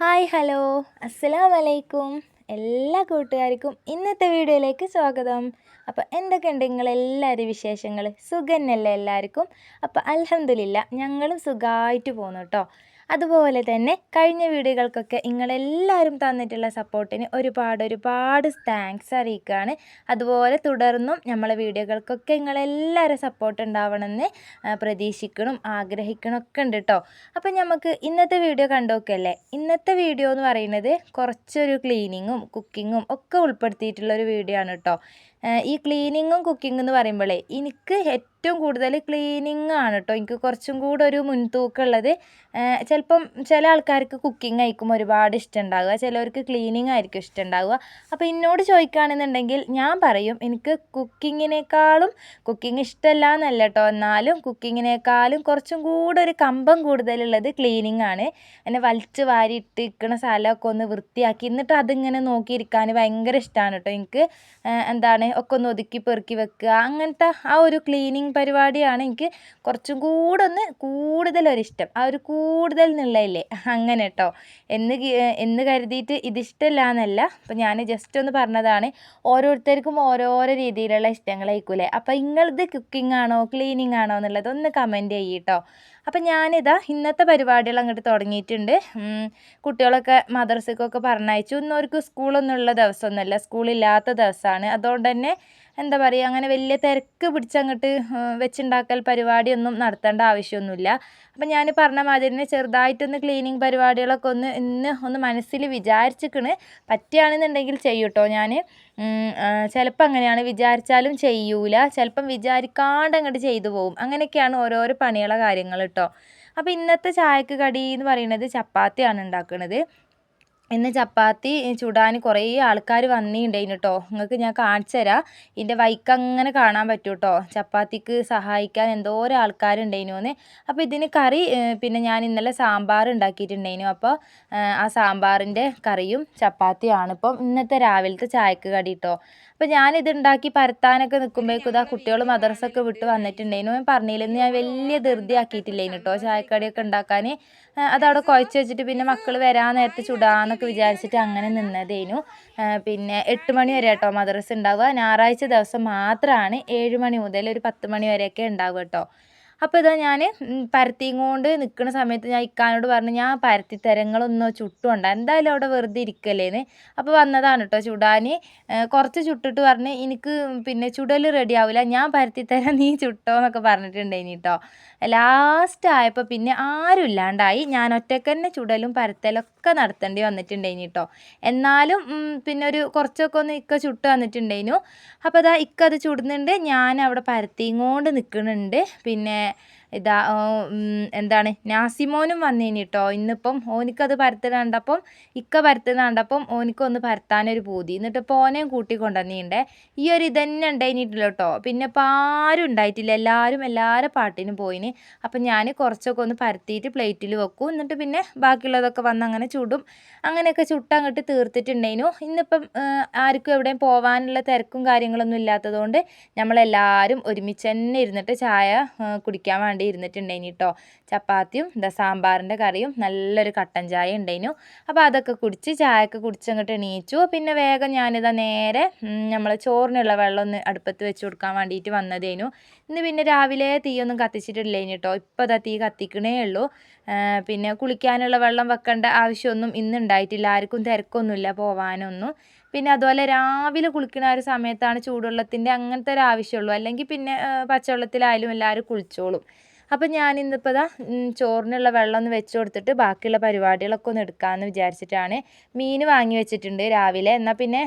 Hi hello. അസ്സലാം വലൈക്കും എല്ലാ കൂട്ടുകാർക്കും ഇന്നത്തെ വീഡിയോയിലേക്ക് സ്വാഗതം. അപ്പോൾ എന്തൊക്കെയുണ്ട് നിങ്ങളെല്ലാവരും വിശേഷങ്ങൾ സുഖന്നല്ലേ എല്ലാവർക്കും? അപ്പോൾ അലഹമില്ല ഞങ്ങളും സുഖമായിട്ട് പോകുന്നു കേട്ടോ അതുപോലെ തന്നെ കഴിഞ്ഞ വീഡിയോകൾക്കൊക്കെ നിങ്ങളെല്ലാവരും തന്നിട്ടുള്ള സപ്പോർട്ടിന് ഒരുപാട് ഒരുപാട് താങ്ക്സ് അറിയിക്കുകയാണ്. അതുപോലെ തുടർന്നും നമ്മളെ വീഡിയോകൾക്കൊക്കെ നിങ്ങളെല്ലാവരും സപ്പോർട്ട് ഉണ്ടാവണമെന്ന് പ്രതീക്ഷിക്കണം ആഗ്രഹിക്കണം ഒക്കെ ഉണ്ട് കേട്ടോ അപ്പം നമുക്ക് ഇന്നത്തെ വീഡിയോ കണ്ടുനോക്കല്ലേ ഇന്നത്തെ വീഡിയോ എന്ന് പറയുന്നത് കുറച്ചൊരു ക്ലീനിങ്ങും കുക്കിങ്ങും ഒക്കെ ഉൾപ്പെടുത്തിയിട്ടുള്ളൊരു വീഡിയോ ആണ് കേട്ടോ ഈ ക്ലീനിങ്ങും കുക്കിങ്ങും എന്ന് പറയുമ്പോഴേ എനിക്ക് ഏറ്റവും കൂടുതൽ ക്ലീനിങ് ആണ് കേട്ടോ എനിക്ക് കുറച്ചും കൂടെ ഒരു മുൻതൂക്കം ഉള്ളത് ഏഹ് ചിലപ്പം ചില ആൾക്കാർക്ക് കുക്കിംഗ് ആയിരിക്കും ഒരുപാട് ഇഷ്ടം ഉണ്ടാവുക ചിലവർക്ക് ക്ലീനിങ് ആയിരിക്കും ഇഷ്ടം ഉണ്ടാവുക അപ്പോൾ എന്നോട് ചോദിക്കുകയാണെന്നുണ്ടെങ്കിൽ ഞാൻ പറയും എനിക്ക് കുക്കിങ്ങിനേക്കാളും കുക്കിംഗ് ഇഷ്ടമല്ല എന്നല്ല കേട്ടോ എന്നാലും കുക്കിങ്ങിനേക്കാളും കുറച്ചും കൂടെ ഒരു കമ്പം കൂടുതലുള്ളത് ക്ലീനിങ് ആണ് എന്നെ വലിച്ച് വാരി ഇട്ടിരിക്കുന്ന സ്ഥലമൊക്കെ ഒന്ന് വൃത്തിയാക്കി എന്നിട്ട് അതിങ്ങനെ നോക്കിയിരിക്കാൻ ഭയങ്കര ഇഷ്ടമാണ് കേട്ടോ എനിക്ക് എന്താണ് ഒക്കെ ഒന്ന് ഒതുക്കി പെറുക്കി വെക്കുക. അങ്ങനത്തെ ആ ഒരു ക്ലീനിങ് പരിപാടിയാണ് എനിക്ക് കുറച്ചും കൂടെ ഒന്ന് കൂടുതലൊരിഷ്ടം. ആ ഒരു കൂടുതൽ എന്നുള്ളതില്ലേ അങ്ങനെ കേട്ടോ എന്ന് എന്ന് കരുതിയിട്ട് ഇതിഷ്ടമല്ല എന്നല്ല അപ്പം ഞാൻ ജസ്റ്റ് ഒന്ന് പറഞ്ഞതാണ്. ഓരോരുത്തർക്കും ഓരോരോ രീതിയിലുള്ള ഇഷ്ടങ്ങളായിരിക്കൂലേ അപ്പം നിങ്ങളത് കുക്കിംഗ് ആണോ ക്ലീനിങ് ആണോ എന്നുള്ളത് ഒന്ന് കമന്റ് ചെയ്യട്ടോ അപ്പം ഞാനിതാ ഇന്നത്തെ പരിപാടികൾ അങ്ങോട്ട് തുടങ്ങിയിട്ടുണ്ട്. കുട്ടികളൊക്കെ മദ്രസക്കൊക്കെ പറഞ്ഞയച്ചു. ഇന്നവർക്ക് സ്കൂളൊന്നും ഉള്ള ദിവസമൊന്നുമല്ല സ്കൂളില്ലാത്ത ദിവസമാണ്. അതുകൊണ്ട് തന്നെ എന്താ പറയുക അങ്ങനെ വലിയ തിരക്ക് പിടിച്ചങ്ങോട്ട് വെച്ചുണ്ടാക്കൽ പരിപാടിയൊന്നും നടത്തേണ്ട ആവശ്യമൊന്നുമില്ല. അപ്പം ഞാൻ പറഞ്ഞ മാതിരി തന്നെ ചെറുതായിട്ടൊന്ന് ക്ലീനിങ് പരിപാടികളൊക്കെ ഒന്ന് ഇന്ന് ഒന്ന് മനസ്സിൽ വിചാരിച്ചിക്കണ്. പറ്റുകയാണെന്നുണ്ടെങ്കിൽ ചെയ്യൂട്ടോ ഞാൻ ചിലപ്പോൾ അങ്ങനെയാണ്. വിചാരിച്ചാലും ചെയ്യൂല. ചിലപ്പം വിചാരിക്കാണ്ട് അങ്ങോട്ട് ചെയ്തു പോകും അങ്ങനെയൊക്കെയാണ് ഓരോരോ പണികളെ കാര്യങ്ങൾ കേട്ടോ അപ്പോൾ ഇന്നത്തെ ചായക്ക് കടി എന്ന് പറയുന്നത് ചപ്പാത്തിയാണ് ഉണ്ടാക്കുന്നത് ഇന്ന് ചപ്പാത്തി ചുടാൻ കുറേ ആൾക്കാർ വന്നിട്ടുണ്ടായിന് കേട്ടോ നിങ്ങൾക്ക് ഞാൻ കാണിച്ചു തരാം. ഇതിന്റെ വൈക്ക് അങ്ങനെ കാണാൻ പറ്റും കേട്ടോ ചപ്പാത്തിക്ക് സഹായിക്കാൻ എന്തോരം ആൾക്കാരുണ്ടായിനോന്ന് അപ്പോൾ ഇതിന് കറി പിന്നെ ഞാൻ ഇന്നലെ സാമ്പാർ ഉണ്ടാക്കിയിട്ടുണ്ടായിനു അപ്പോൾ ആ സാമ്പാറിന്റെ കറിയും ചപ്പാത്തിയാണ് ഇപ്പം ഇന്നത്തെ രാവിലത്തെ ചായക്ക് കടി കേട്ടോ അപ്പോൾ ഞാനിത് ഉണ്ടാക്കി പരത്താനൊക്കെ നിൽക്കുമ്പോഴേക്കും ഇതാ കുട്ടികൾ മദ്രസൊക്കെ വിട്ട് വന്നിട്ടുണ്ടായിരുന്നു. ഞാൻ പറഞ്ഞില്ലെന്ന് ഞാൻ വലിയ ധൃതി ആക്കിയിട്ടില്ലേനു കേട്ടോ ചായക്കടിയൊക്കെ ഉണ്ടാക്കാൻ അതവിടെ കുഴച്ച് വെച്ചിട്ട് പിന്നെ മക്കൾ വരാൻ നേരത്തെ ചുടാന്നൊക്കെ വിചാരിച്ചിട്ട് അങ്ങനെ നിന്നതേനു. പിന്നെ എട്ട് മണി വരെ കേട്ടോ മദ്രസ ഉണ്ടാവുക. ഞായറാഴ്ച ദിവസം മാത്രമാണ് ഏഴ് മണി മുതൽ ഒരു പത്ത് മണി വരെയൊക്കെ ഉണ്ടാവുക കേട്ടോ അപ്പോൾ ഇതാ ഞാൻ പരത്തിയും കൊണ്ട് നിൽക്കുന്ന സമയത്ത് ഞാൻ ഇക്കാനോട് പറഞ്ഞു ഞാൻ പരത്തി തരങ്ങളൊന്നും ചുട്ടുണ്ട എന്തായാലും അവിടെ വെറുതെ ഇരിക്കല്ലേന്ന്? അപ്പോൾ വന്നതാണ് കേട്ടോ ചുടാൻ കുറച്ച് ചുട്ടിട്ട് പറഞ്ഞ് എനിക്ക് പിന്നെ ചുടൽ റെഡി ആവില്ല ഞാൻ പരത്തി തരാം നീ ചുട്ടോ? എന്നൊക്കെ പറഞ്ഞിട്ടുണ്ടായിനി കേട്ടോ ലാസ്റ്റ് ആയപ്പോൾ പിന്നെ ആരും ഇല്ലാണ്ടായി ഞാൻ ഒറ്റക്കന്നെ ചുടലും പരത്തലൊക്കെ നടത്തേണ്ടി വന്നിട്ടുണ്ടായിനി കേട്ടോ എന്നാലും പിന്നെ ഒരു കുറച്ചൊക്കെ ഒന്ന് ഇക്ക ചുട്ട് വന്നിട്ടുണ്ടായിരുന്നു അപ്പോൾ അതാ ഇക്ക അത് ചുടുന്നുണ്ട്. ഞാൻ അവിടെ പരത്തിയും കൊണ്ട് നിൽക്കുന്നുണ്ട് പിന്നെ ഇതാ എന്താണ് നാസിമോനും വന്നേനി കേട്ടോ ഇന്നിപ്പം ഓനിക്കത് കണ്ടപ്പം ഇക്ക പരത്തുന്ന കണ്ടപ്പം ഓനിക്കൊന്ന് പരത്താനൊരു പൂതി. എന്നിട്ട് ഇപ്പോൾ ഓനെയും കൂട്ടി കൊണ്ടുവന്നീണ്ടേ ഈ ഒരു ഇതന്നെ ഉണ്ടായിട്ടില്ല കേട്ടോ പിന്നെ ഇപ്പം ആരും ഉണ്ടായിട്ടില്ല എല്ലാവരും എല്ലാവരും പാട്ടിനും പോയിന്. അപ്പം ഞാൻ കുറച്ചൊക്കെ ഒന്ന് പരത്തിയിട്ട് പ്ലേറ്റിൽ വെക്കും. എന്നിട്ട് പിന്നെ ബാക്കിയുള്ളതൊക്കെ വന്ന് അങ്ങനെ ചുടും. അങ്ങനെയൊക്കെ ചുട്ടങ്ങോട്ട് തീർത്തിട്ടുണ്ടായിരുന്നു ഇന്നിപ്പം ആർക്കും എവിടെയും പോകാനുള്ള തിരക്കും കാര്യങ്ങളൊന്നും ഇല്ലാത്തതുകൊണ്ട് നമ്മളെല്ലാവരും ഒരുമിച്ച് തന്നെ ഇരുന്നിട്ട് ചായ കുടിക്കാൻ വേണ്ടി ഇരുന്നിട്ടുണ്ടായിന് കേട്ടോ ചപ്പാത്തിയും എന്താ സാമ്പാറിന്റെ കറിയും നല്ലൊരു കട്ടൻ ചായ ഉണ്ടായിരുന്നു അപ്പോൾ അതൊക്കെ കുടിച്ച് ചായയൊക്കെ കുടിച്ച് അങ്ങോട്ട് എണീച്ചു. പിന്നെ വേഗം ഞാനിതാ നേരെ നമ്മൾ ചോറിനുള്ള വെള്ളം ഒന്ന് അടുപ്പത്ത് വെച്ച് കൊടുക്കാൻ വേണ്ടിയിട്ട് വന്നതേനു. ഇന്ന് പിന്നെ രാവിലെ തീയൊന്നും കത്തിച്ചിട്ടില്ലേനു കേട്ടോ ഇപ്പോൾ അതാ തീ കത്തിക്കണേ ഉള്ളൂ. പിന്നെ കുളിക്കാനുള്ള വെള്ളം വെക്കേണ്ട ആവശ്യമൊന്നും ഇന്ന് ഉണ്ടായിട്ടില്ല. ആർക്കും തിരക്കൊന്നുമില്ല പോവാനൊന്നും. പിന്നെ അതുപോലെ രാവിലെ കുളിക്കുന്ന ഒരു സമയത്താണ് ചൂടുവെള്ളത്തിന്റെ അങ്ങനത്തെ ഒരു ആവശ്യമുള്ളൂ. അല്ലെങ്കിൽ പിന്നെ പച്ചവെള്ളത്തിലായാലും എല്ലാവരും കുളിച്ചോളും. അപ്പം ഞാൻ ഇന്നിപ്പോൾ ഇതാ ചോറിനുള്ള വെള്ളം ഒന്ന് വെച്ച് കൊടുത്തിട്ട് ബാക്കിയുള്ള പരിപാടികളൊക്കെ ഒന്ന് എടുക്കാമെന്ന് വിചാരിച്ചിട്ടാണ് മീൻ വാങ്ങി വെച്ചിട്ടുണ്ട് രാവിലെ. എന്നാൽ പിന്നെ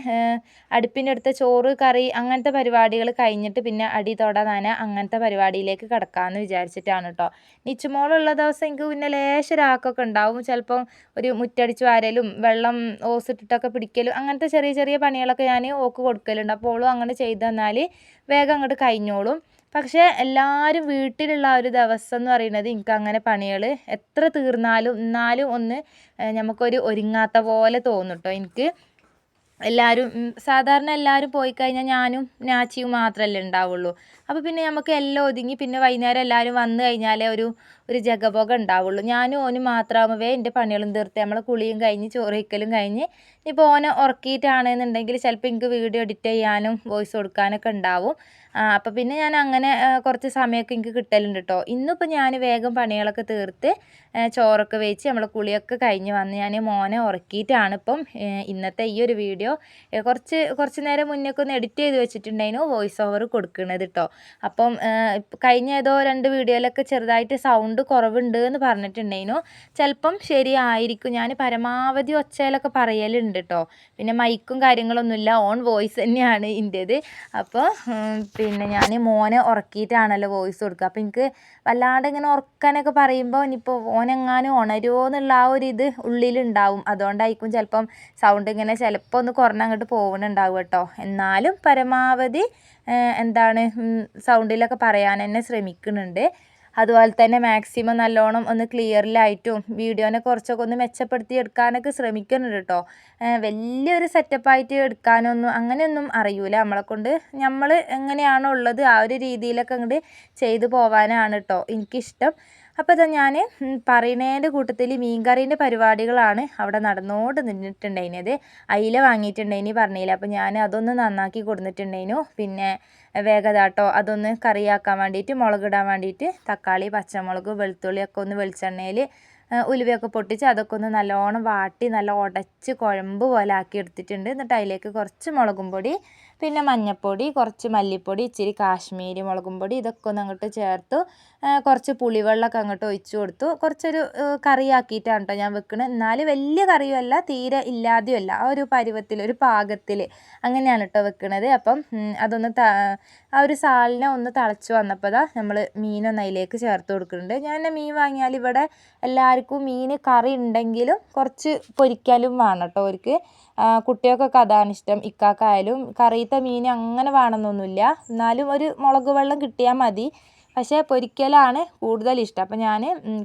അടുപ്പിന്റെ അടുത്ത ചോറ് കറി അങ്ങനത്തെ പരിപാടികൾ കഴിഞ്ഞിട്ട് പിന്നെ അടി തൊട നന അങ്ങനത്തെ പരിപാടിയിലേക്ക് കിടക്കാമെന്ന് വിചാരിച്ചിട്ടാണ് കേട്ടോ നിച്ചുമോളുള്ള ദിവസം എനിക്ക് പിന്നെ ലേശരാക്കൊക്കെ ഉണ്ടാവും. ചിലപ്പം ഒരു മുറ്റടിച്ച് വാരലും വെള്ളം ഓസിട്ടിട്ടൊക്കെ പിടിക്കലും അങ്ങനത്തെ ചെറിയ ചെറിയ പണികളൊക്കെ ഞാൻ ഓക്ക് കൊടുക്കലുണ്ട്. അപ്പോൾ ഓളും അങ്ങനെ ചെയ്തു തന്നാൽ വേഗം അങ്ങോട്ട് കഴിഞ്ഞോളും. പക്ഷേ എല്ലാവരും വീട്ടിലുള്ള ഒരു ദിവസം എന്ന് പറയുന്നത് എനിക്ക് അങ്ങനെ പണികൾ എത്ര തീർന്നാലും എന്നാലും ഒന്ന് നമുക്കൊരു ഒരുങ്ങാത്ത പോലെ തോന്നും കേട്ടോ എനിക്ക് എല്ലാവരും സാധാരണ എല്ലാവരും പോയി കഴിഞ്ഞാൽ ഞാനും നാച്ചിയും മാത്രമല്ലേ ഉണ്ടാവുള്ളൂ. അപ്പോൾ പിന്നെ നമുക്ക് എല്ലാം ഒതുങ്ങി പിന്നെ വൈകുന്നേരം എല്ലാവരും വന്നു കഴിഞ്ഞാലേ ഒരു ഒരു ജഗബോഗം ഉണ്ടാവുള്ളൂ. ഞാനും ഓനും മാത്രമാകുമ്പോൾ എന്റെ പണികളും തീർത്ത് നമ്മൾ കുളിയും കഴിഞ്ഞ് ചോറ് കഴിഞ്ഞ് ഇപ്പോൾ ഓനെ ഉറക്കിയിട്ടാണെന്നുണ്ടെങ്കിൽ ചിലപ്പോൾ എനിക്ക് വീഡിയോ എഡിറ്റ് ചെയ്യാനും വോയിസ് കൊടുക്കാനൊക്കെ ഉണ്ടാവും. അപ്പോൾ പിന്നെ ഞാൻ അങ്ങനെ കുറച്ച് സമയമൊക്കെ എനിക്ക് കിട്ടലുണ്ട് കേട്ടോ ഇന്നിപ്പോൾ ഞാൻ വേഗം പണികളൊക്കെ തീർത്ത് ചോറൊക്കെ വെച്ച് നമ്മൾ കുളിയൊക്കെ കഴിഞ്ഞ് വന്ന് ഞാൻ മോനെ ഉറക്കിയിട്ടാണ് ഇപ്പം ഇന്നത്തെ ഈ ഒരു വീഡിയോ. കുറച്ച് കുറച്ച് നേരം മുന്നേക്കൊന്ന് എഡിറ്റ് ചെയ്ത് വെച്ചിട്ടുണ്ടായിരുന്നു വോയിസ് ഓവർ കൊടുക്കുന്നത് കേട്ടോ അപ്പം കഴിഞ്ഞ ഏതോ രണ്ട് വീഡിയോയിലൊക്കെ ചെറുതായിട്ട് സൗണ്ട് കുറവുണ്ട് എന്ന് പറഞ്ഞിട്ടുണ്ടായിരുന്നു. ചിലപ്പം ശരിയായിരിക്കും. ഞാൻ പരമാവധി ഒച്ചയിലൊക്കെ പറയലുണ്ട് കേട്ടോ പിന്നെ മൈക്കും കാര്യങ്ങളൊന്നുമില്ല. ഓൺ വോയിസ് തന്നെയാണ് എന്റേത് അപ്പോൾ പിന്നെ ഞാൻ മോനെ ഉറക്കിയിട്ടാണല്ലോ വോയിസ് കൊടുക്കുക. അപ്പോൾ എനിക്ക് വല്ലാണ്ട് ഇങ്ങനെ ഉറക്കാനൊക്കെ പറയുമ്പോൾ ഇനിയിപ്പോൾ ഓനെങ്ങാനും ഉണരുമോ എന്നുള്ള ആ ഒരു ഇത് ഉള്ളിലുണ്ടാവും. അതുകൊണ്ടായിരിക്കും ചിലപ്പം സൗണ്ട് ഇങ്ങനെ ചിലപ്പോൾ ഒന്ന് കുറഞ്ഞങ്ങോട്ട് പോകുന്നുണ്ടാവും കേട്ടോ എന്നാലും പരമാവധി എന്താണ് സൗണ്ടിലൊക്കെ പറയാൻ തന്നെ ശ്രമിക്കുന്നുണ്ട്. അതുപോലെ തന്നെ മാക്സിമം നല്ലോണം ഒന്ന് ക്ലിയറിലായിട്ടും വീഡിയോനെ കുറച്ചൊക്കെ ഒന്ന് മെച്ചപ്പെടുത്തി എടുക്കാനൊക്കെ ശ്രമിക്കുന്നുണ്ട് കേട്ടോ വലിയൊരു സെറ്റപ്പായിട്ട് എടുക്കാനൊന്നും അങ്ങനെയൊന്നും അറിയൂല. നമ്മളെക്കൊണ്ട് നമ്മൾ എങ്ങനെയാണോ ഉള്ളത് ആ ഒരു രീതിയിലൊക്കെ അങ്ങോട്ട് ചെയ്തു പോകാനാണ് കേട്ടോ എനിക്കിഷ്ടം. അപ്പോൾ ഇതാ ഞാൻ പറയുന്നതിന്റെ കൂട്ടത്തിൽ മീൻകറീന്റെ പരിപാടികളാണ് അവിടെ നടന്നുകൊണ്ട് നിന്നിട്ടുണ്ടായിരുന്നത് അയില വാങ്ങിയിട്ടുണ്ടായിനി പറഞ്ഞില്ല. അപ്പോൾ ഞാൻ അതൊന്ന് നന്നാക്കി കൊടുത്തിട്ടുണ്ടായിരുന്നു പിന്നെ വേഗതാട്ടോ അതൊന്ന് കറിയാക്കാൻ വേണ്ടിയിട്ട് മുളകിടാൻ വേണ്ടിയിട്ട് തക്കാളി പച്ചമുളക് വെളുത്തുള്ളിയൊക്കെ ഒന്ന് വെളിച്ചെണ്ണയിൽ ഉലുവയൊക്കെ പൊട്ടിച്ച് അതൊക്കെ ഒന്ന് നല്ലോണം വാട്ടി നല്ല ഉടച്ച് കുഴമ്പ് പോലെ ആക്കി എടുത്തിട്ടുണ്ട്. എന്നിട്ട് അതിലേക്ക് കുറച്ച് മുളകും പൊടി പിന്നെ മഞ്ഞൾപ്പൊടി കുറച്ച് മല്ലിപ്പൊടി ഇച്ചിരി കാശ്മീരി മുളകും പൊടി ഇതൊക്കെ ഒന്ന് അങ്ങോട്ട് ചേർത്തു. കുറച്ച് പുളിവെള്ളമൊക്കെ അങ്ങോട്ട് ഒഴിച്ചു കൊടുത്തു. കുറച്ചൊരു കറിയാക്കിയിട്ടാണ് കേട്ടോ ഞാൻ വെക്കുന്നത് എന്നാൽ വലിയ കറിയുമല്ല തീരെ ഇല്ലാതെയുമല്ല. ആ ഒരു പരുവത്തിൽ ഒരു പാകത്തിൽ അങ്ങനെയാണ് കേട്ടോ വെക്കുന്നത് അപ്പം അതൊന്ന് ആ ഒരു സാലിനെ ഒന്ന് തിളച്ച് വന്നപ്പോൾ ദാ നമ്മൾ മീനൊന്ന് അതിലേക്ക് ചേർത്ത് കൊടുക്കുന്നുണ്ട്. ഞാൻ മീൻ വാങ്ങിയാൽ ഇവിടെ എല്ലാവർക്കും മീൻ കറി ഉണ്ടെങ്കിലും കുറച്ച് പൊരിക്കലും വേണം കേട്ടോ അവർക്ക് കുട്ടികൾക്കൊക്കെ അതാണ് ഇഷ്ടം. ഇക്കാക്കായാലും കറിയിലത്തെ മീൻ അങ്ങനെ വേണമെന്നൊന്നുമില്ല. എന്നാലും ഒരു മുളക് വെള്ളം കിട്ടിയാൽ മതി. പക്ഷേ പൊരിക്കലാണ് കൂടുതൽ ഇഷ്ടം. അപ്പോൾ ഞാൻ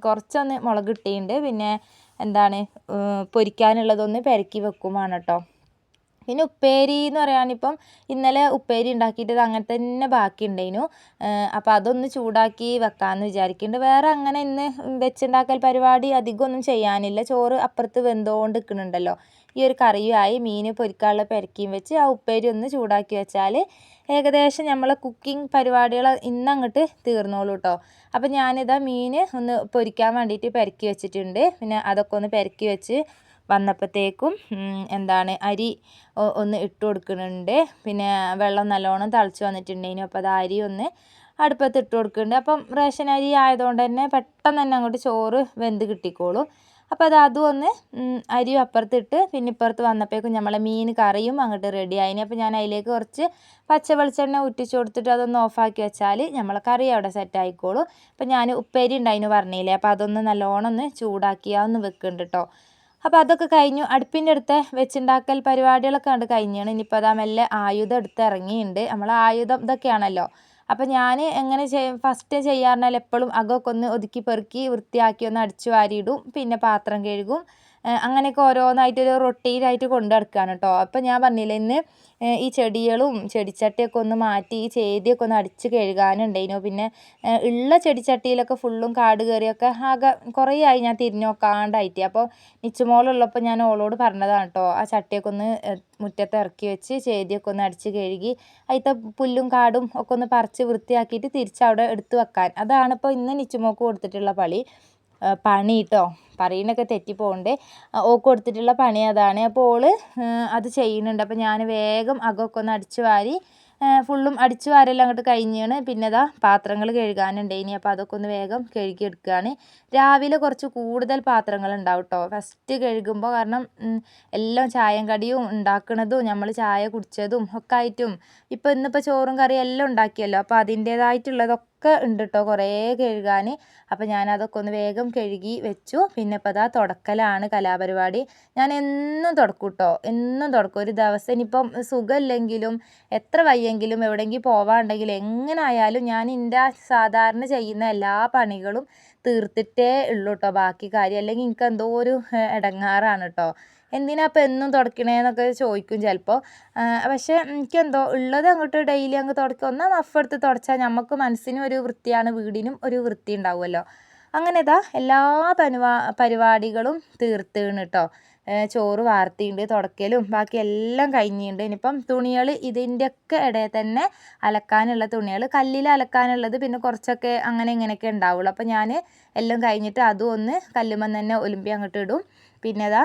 കുറച്ചൊന്ന് മുളക് ഇട്ടിട്ടുണ്ട്. പിന്നെ എന്താണ് പൊരിക്കാനുള്ളതൊന്ന് പെരക്കി വെക്കുമാണ് കേട്ടോ. പിന്നെ ഉപ്പേരി എന്ന് പറയാനിപ്പം ഇന്നലെ ഉപ്പേരി ഉണ്ടാക്കിയിട്ട് അങ്ങനെ തന്നെ ബാക്കി ഉണ്ടായിനു. അപ്പോൾ അതൊന്ന് ചൂടാക്കി വെക്കാമെന്ന് വിചാരിക്കുന്നുണ്ട് വേറെ അങ്ങനെ ഇന്ന് വെച്ചുണ്ടാക്കൽ പരിപാടി അധികമൊന്നും ചെയ്യാനില്ല. ചോറ് അപ്പുറത്ത് വെന്തുകൊണ്ട് നിൽക്കുന്നുണ്ടല്ലോ ഈ ഒരു കറിയുമായി മീൻ പൊരിക്കാനുള്ള പെരക്കിയും വെച്ച് ആ ഉപ്പേരി ഒന്ന് ചൂടാക്കി വെച്ചാൽ ഏകദേശം നമ്മളെ കുക്കിംഗ് പരിപാടികൾ ഇന്നങ്ങോട്ട് തീർന്നോളൂ കേട്ടോ അപ്പോൾ ഞാനിതാ മീൻ ഒന്ന് പൊരിക്കാൻ വേണ്ടിയിട്ട് പെരക്കി വെച്ചിട്ടുണ്ട്. പിന്നെ അതൊക്കെ ഒന്ന് പെരക്കി വെച്ച് വന്നപ്പോഴത്തേക്കും എന്താണ് അരി ഒന്ന് ഇട്ട് കൊടുക്കുന്നുണ്ട്. പിന്നെ വെള്ളം നല്ലോണം തിളച്ച് വന്നിട്ടുണ്ടായിന് അപ്പോൾ അത് അരി ഒന്ന് അടുപ്പത്ത് ഇട്ട് കൊടുക്കുന്നുണ്ട്. അപ്പം റേഷൻ അരി ആയതുകൊണ്ട് തന്നെ പെട്ടെന്ന് തന്നെ അങ്ങോട്ട് ചോറ് വെന്ത് കിട്ടിക്കോളും. അപ്പോൾ അത് അതും ഒന്ന് അരിയും അപ്പുറത്തിട്ട് പിന്നെ ഇപ്പുറത്ത് വന്നപ്പോഴേക്കും നമ്മളെ മീൻ കറിയും അങ്ങോട്ട് റെഡി ആയിന് അപ്പോൾ ഞാൻ അതിലേക്ക് കുറച്ച് പച്ച വെളിച്ചെണ്ണ ഉറ്റിച്ച് കൊടുത്തിട്ട് അതൊന്ന് ഓഫാക്കി വെച്ചാൽ നമ്മളെ കറി അവിടെ സെറ്റ് ആയിക്കോളും. അപ്പോൾ ഞാൻ ഉപ്പേരി ഉണ്ടായിന് പറഞ്ഞില്ലേ? അപ്പോൾ അതൊന്ന് നല്ലോണം ഒന്ന് ചൂടാക്കി ഒന്ന് വെക്കുന്നുണ്ട് കേട്ടോ അപ്പോൾ അതൊക്കെ കഴിഞ്ഞു. അടുപ്പിന്റെ അടുത്ത് വെച്ചുണ്ടാക്കൽ പരിപാടികളൊക്കെ കണ്ട് കഴിഞ്ഞാണ്. ഇനിയിപ്പോൾ അതാ മെല്ലെ ആയുധം എടുത്ത് ഇറങ്ങിയിട്ടുണ്ട് നമ്മൾ ആയുധം ഇതൊക്കെയാണല്ലോ. അപ്പോൾ ഞാൻ എങ്ങനെ ചെയ്യും ഫസ്റ്റ് ചെയ്യാറുണ്ടെങ്കിൽ എപ്പോഴും അകമൊക്കെ ഒന്ന് ഒതുക്കി പെറുക്കി വൃത്തിയാക്കി ഒന്ന് അടിച്ചു വാരിയിടും. പിന്നെ പാത്രം കഴുകും. അങ്ങനെയൊക്കെ ഓരോന്നായിട്ടൊരു റൊട്ടീനായിട്ട് കൊണ്ട് നടക്കുകയാണ് കേട്ടോ. അപ്പോൾ ഞാൻ പറഞ്ഞില്ലേ ഇന്ന് ഈ ചെടികളും ചെടിച്ചട്ടിയൊക്കെ ഒന്ന് മാറ്റി ഈ ചേതിയൊക്കെ ഒന്ന് അടിച്ച് കഴുകാനുണ്ടായിരുന്നു. പിന്നെ ഉള്ള ചെടിച്ചട്ടിയിലൊക്കെ ഫുള്ളും കാട് കയറിയൊക്കെ ആകെ കുറേ ആയി ഞാൻ തിരിഞ്ഞ് നോക്കാണ്ടായിട്ട് അപ്പോൾ നിച്ചുമോളുള്ളപ്പോൾ ഞാൻ ഓളോട് പറഞ്ഞതാണ് കേട്ടോ ആ ചട്ടിയൊക്കെ ഒന്ന് മുറ്റത്ത് ഇറക്കി വെച്ച് ചേതിയൊക്കെ ഒന്ന് അടിച്ച് കഴുകി അതിലത്തെ പുല്ലും കാടും ഒക്കെ ഒന്ന് പറിച്ച് വൃത്തിയാക്കിയിട്ട് തിരിച്ചവിടെ എടുത്ത് വെക്കാൻ. അതാണ് അതാണിപ്പോൾ ഇന്ന് നിച്ചുമോൾക്ക് കൊടുത്തിട്ടുള്ള പണി. പണി കേട്ടോ പറയുന്നൊക്കെ തെറ്റിപ്പോകണ്ടേ ഓക്ക് കൊടുത്തിട്ടുള്ള പണി അതാണ്. അപ്പോൾ ഓൾ അത് ചെയ്യുന്നുണ്ട്. അപ്പോൾ ഞാൻ വേഗം അകമൊക്കെ ഒന്ന് അടിച്ചു വാരി ഫുള്ളും അടിച്ചു വാരെല്ലാം അങ്ങോട്ട് കഴിഞ്ഞാണ് പിന്നെ ഇതാ പാത്രങ്ങൾ കഴുകാനുണ്ട് ഇനി. അപ്പോൾ അതൊക്കെ ഒന്ന് വേഗം കഴുകി എടുക്കുകയാണ് രാവിലെ കുറച്ച് കൂടുതൽ പാത്രങ്ങൾ ഉണ്ടാവും കേട്ടോ ഫസ്റ്റ് കഴുകുമ്പോൾ കാരണം എല്ലാം ചായം കടിയും ഉണ്ടാക്കുന്നതും നമ്മൾ ചായ കുടിച്ചതും ഒക്കെ ആയിട്ടും ഇപ്പോൾ ഇന്നിപ്പോൾ ചോറും കറിയും എല്ലാം ഉണ്ടാക്കിയല്ലോ. അപ്പോൾ അതിന്റേതായിട്ടുള്ളതൊക്കെ ഒക്കെ ഉണ്ട് കേട്ടോ കുറേ കഴുകാൻ. അപ്പോൾ ഞാനതൊക്കെ ഒന്ന് വേഗം കഴുകി വെച്ചു. പിന്നെ ഇപ്പോൾ അതാ തുടക്കലാണ് കലാപരിപാടി. ഞാൻ എന്നും തുടക്കും കേട്ടോ എന്നും തുടക്കും. ഒരു ദിവസം ഇനിയിപ്പം സുഖമില്ലെങ്കിലും എത്ര വയ്യെങ്കിലും എവിടെയെങ്കിലും പോവാണ്ടെങ്കിലും എങ്ങനെ ആയാലും ഞാൻ എന്റെ സാധാരണ ചെയ്യുന്ന എല്ലാ പണികളും തീർത്തിട്ടേ ഉള്ളൂ കേട്ടോ ബാക്കി കാര്യം. അല്ലെങ്കിൽ എനിക്ക് എന്തോ ഒരു ഇടങ്ങാറാണ് കേട്ടോ എന്തിനാ അപ്പോൾ എന്നും തുടക്കണേന്നൊക്കെ ചോദിക്കും ചിലപ്പോൾ പക്ഷേ എനിക്കെന്തോ ഉള്ളത് അങ്ങോട്ട് ഡെയിലി അങ്ങ് തുടക്കുക ഒന്ന് മഫ് എടുത്ത് തുടച്ചാൽ നമുക്ക് മനസ്സിനും ഒരു വൃത്തിയാണ് വീടിനും ഒരു വൃത്തി ഉണ്ടാവുമല്ലോ. അങ്ങനെ ഇതാ എല്ലാ പരിപാ പരിപാടികളും തീർത്തേണ് കേട്ടോ ചോറ് വാർത്തിയുണ്ട് തുടക്കലും ബാക്കി എല്ലാം കഴിഞ്ഞിട്ടുണ്ട് ഇനിയിപ്പം തുണികൾ ഇതിന്റെയൊക്കെ ഇടയിൽ തന്നെ അലക്കാനുള്ള തുണികൾ കല്ലിൽ അലക്കാനുള്ളത് പിന്നെ കുറച്ചൊക്കെ അങ്ങനെ ഇങ്ങനെയൊക്കെ ഉണ്ടാവുള്ളൂ. അപ്പോൾ ഞാൻ എല്ലാം കഴിഞ്ഞിട്ട് അതും ഒന്ന് കല്ലുമ്പം തന്നെ ഒലുമ്പി അങ്ങോട്ട് ഇടും. പിന്നെ അതാ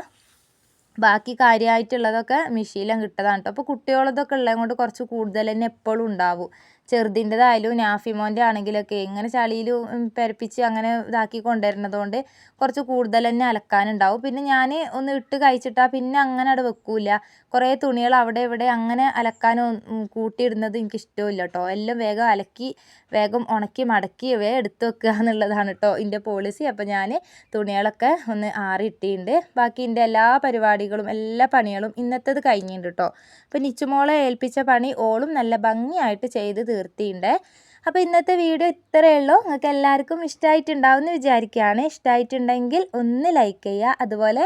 ബാക്കി കാര്യമായിട്ടുള്ളതൊക്കെ മെഷീനിലും കിട്ടതാണ് കേട്ടോ അപ്പോൾ കുട്ടികളതൊക്കെ ഉള്ളത് കൊണ്ട് കുറച്ച് കൂടുതൽ തന്നെ എപ്പോഴും ഉണ്ടാവും. ചെറുതിന്റെതായാലും നാഫിമോന്റെ ആണെങ്കിലൊക്കെ ഇങ്ങനെ ചളിയിൽ പെരപ്പിച്ച് അങ്ങനെ ഇതാക്കി കൊണ്ടുവരുന്നത് കൊണ്ട് കുറച്ച് കൂടുതൽ തന്നെ അലക്കാനുണ്ടാവും. പിന്നെ ഞാൻ ഒന്ന് ഇട്ട് കഴിച്ചിട്ടാൽ പിന്നെ അങ്ങനെ അവിടെ വെക്കൂല. കുറേ തുണികൾ അവിടെ ഇവിടെ അങ്ങനെ അലക്കാനും കൂട്ടിയിടുന്നത് എനിക്ക് ഇഷ്ടമില്ല കേട്ടോ എല്ലാം വേഗം അലക്കി വേഗം ഉണക്കി മടക്കി വേഗം എടുത്ത് വെക്കുക എന്നുള്ളതാണ് കേട്ടോ എന്റെ പോളിസി. അപ്പോൾ ഞാൻ തുണികളൊക്കെ ഒന്ന് ആറി ഇട്ടിട്ടുണ്ട് ബാക്കി എന്റെ എല്ലാ പരിപാടികളും എല്ലാ പണികളും ഇന്നത്തേത് കഴിഞ്ഞിട്ടുണ്ട് കേട്ടോ അപ്പോൾ നിച്ചുമോളെ ഏൽപ്പിച്ച പണി ഓളും നല്ല ഭംഗിയായിട്ട് ചെയ്ത് തീർത്തിട്ടുണ്ട് അപ്പോൾ ഇന്നത്തെ വീഡിയോ ഇത്രയേ ഉള്ളൂ. നിങ്ങൾക്ക് എല്ലാവർക്കും ഇഷ്ടമായിട്ടുണ്ടാവും എന്ന് വിചാരിക്കുകയാണ്. ഇഷ്ടമായിട്ടുണ്ടെങ്കിൽ ഒന്ന് ലൈക്ക് ചെയ്യുക. അതുപോലെ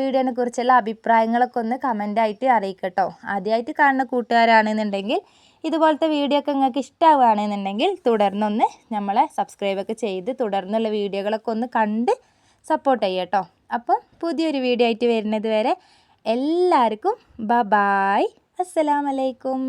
വീഡിയോനെ കുറിച്ചുള്ള അഭിപ്രായങ്ങളൊക്കെ ഒന്ന് കമന്റായിട്ട് അറിയിക്കട്ടോ. ആദ്യമായിട്ട് കാണുന്ന കൂട്ടുകാരാണെന്നുണ്ടെങ്കിൽ ഇതുപോലത്തെ വീഡിയോ ഒക്കെ നിങ്ങൾക്ക് ഇഷ്ടമാവുകയാണെന്നുണ്ടെങ്കിൽ തുടർന്നൊന്ന് നമ്മളെ സബ്സ്ക്രൈബ് ഒക്കെ ചെയ്ത് തുടർന്നുള്ള വീഡിയോകളൊക്കെ ഒന്ന് കണ്ട് സപ്പോർട്ട് ചെയ്യട്ടോ. അപ്പം പുതിയൊരു വീഡിയോ ആയിട്ട് വരുന്നത് വരെ എല്ലാവർക്കും ബ ബായ് അസ്സലാമലൈക്കും.